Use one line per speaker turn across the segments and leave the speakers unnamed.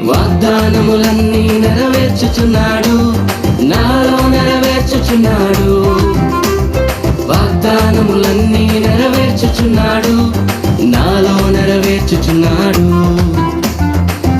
వాగ్దానములన్నీ నెరవేర్చుచున్నాడు. నాలో నెరవేర్చుచున్నాడు. వాగ్దానములన్నీ నెరవేర్చుచున్నాడు. నాలో నెరవేర్చుచున్నాడు.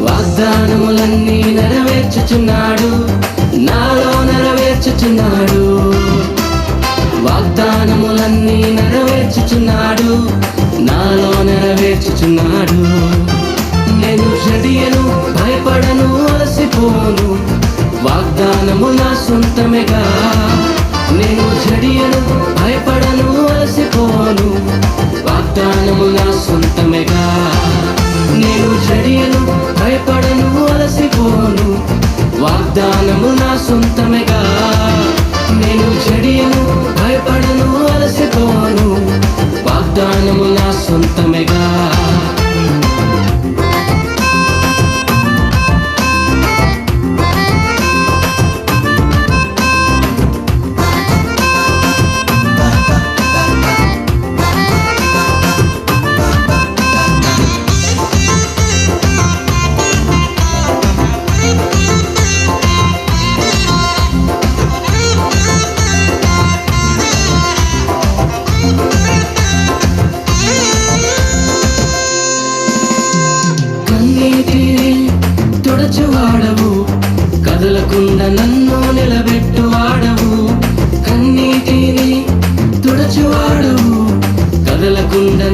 వాగ్దానములన్నీ నెరవేర్చుచున్నాడు. నాలో నెరవేర్చుచున్నాడు. వాగ్దానములన్నీ నెరవేర్చుచున్నాడు.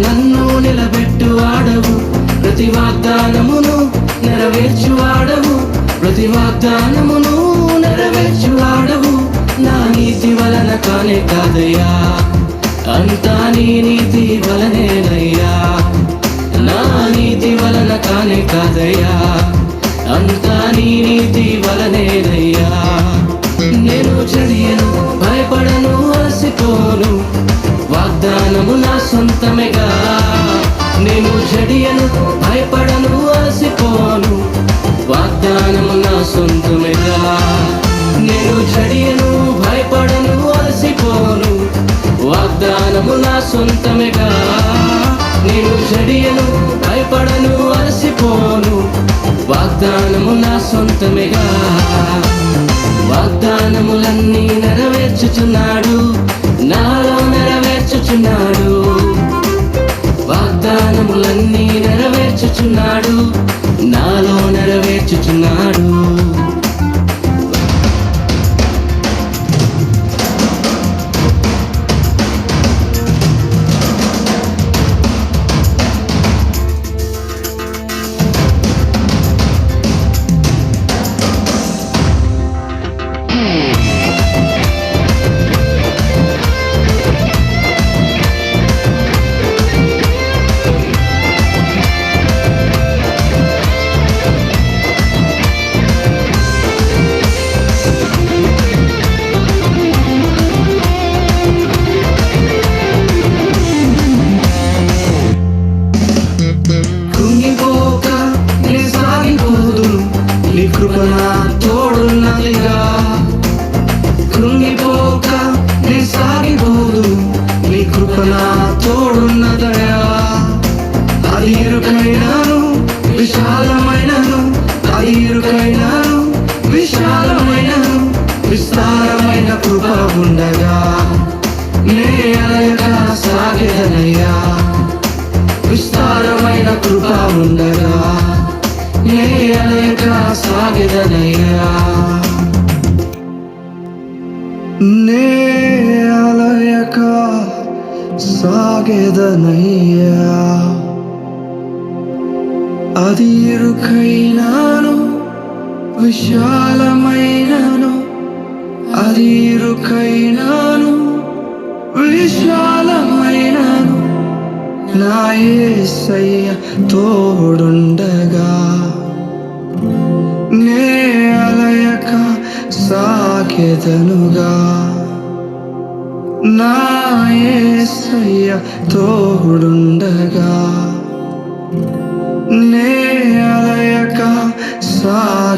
నన్ను నిలబెట్టు ఆడవు ప్రతి వాగ్దానమును నెరవేర్చువాడవు ప్రతి వాగ్దానమును నెరవేర్చువాడవు నా నీతి వలన కానే కాదయ్యా. అంతా నీ నీతి వలనేనయ్యా. నా నీతి వలన కానే కాదయ్యా. అంతా నీ నీతి వలనేనయ్యా. నేను చెడియను భయపడను అలసిపోను. వాగ్దానము నా సొంతమేగా. నేను చెడియను భయపడను అలసిపోను. వాగ్దానము నా సొంతమేగా. నేను చెడియను భయపడను అలసిపోను. వాగ్దానము నా సొంతమేగా. నేను చెడియను భయపడను అలసిపోను. వాగ్దానము నా సొంతమేగా. వాగ్దానములన్నీ నెరవేర్చుచున్నాడు. నాలో వాగ్దానములన్నీ నెరవేర్చుచున్నాడు. అది ఇరుకైనాను విశాలమైనను అది ఇరుకైనాను విశాలమైనను విస్తారమైన కృప ఉండగా. నే అలయక సాగేదనయ్యా. విస్తారమైన కృప ఉండగా. నే అలయక సాగేదనయ్యా. నే అలయక సాగేదనయ్యా. అది ఇరుకైనాను విశాలమైనను. అది ఇరుకైనాను విశాలమైనను. నా ఏసయ్య తోడుండగా. నే అలయక సాకెదనుగా నా ఏసయ్య తోడుండగా.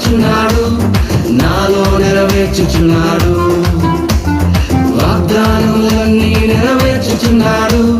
నెరవేర్చుచున్నాడు నాలో నెరవేర్చుచున్నాడు. వాగ్దానములన్నీ నెరవేర్చుచున్నాడు.